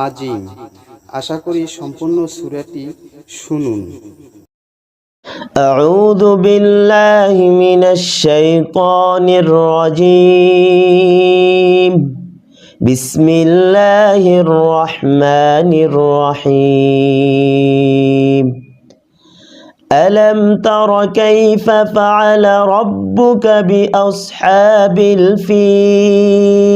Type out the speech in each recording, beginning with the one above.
আজিম আশা করি সম্পূর্ণ সুরাটি শুনুন أعوذ بالله من الشيطان الرجيم بسم الله الرحمن الرحيم ألم تر كيف فعل ربك بأصحاب الفيل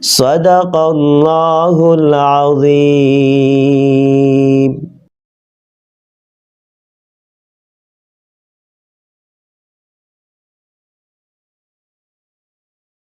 صدق الله العظيم.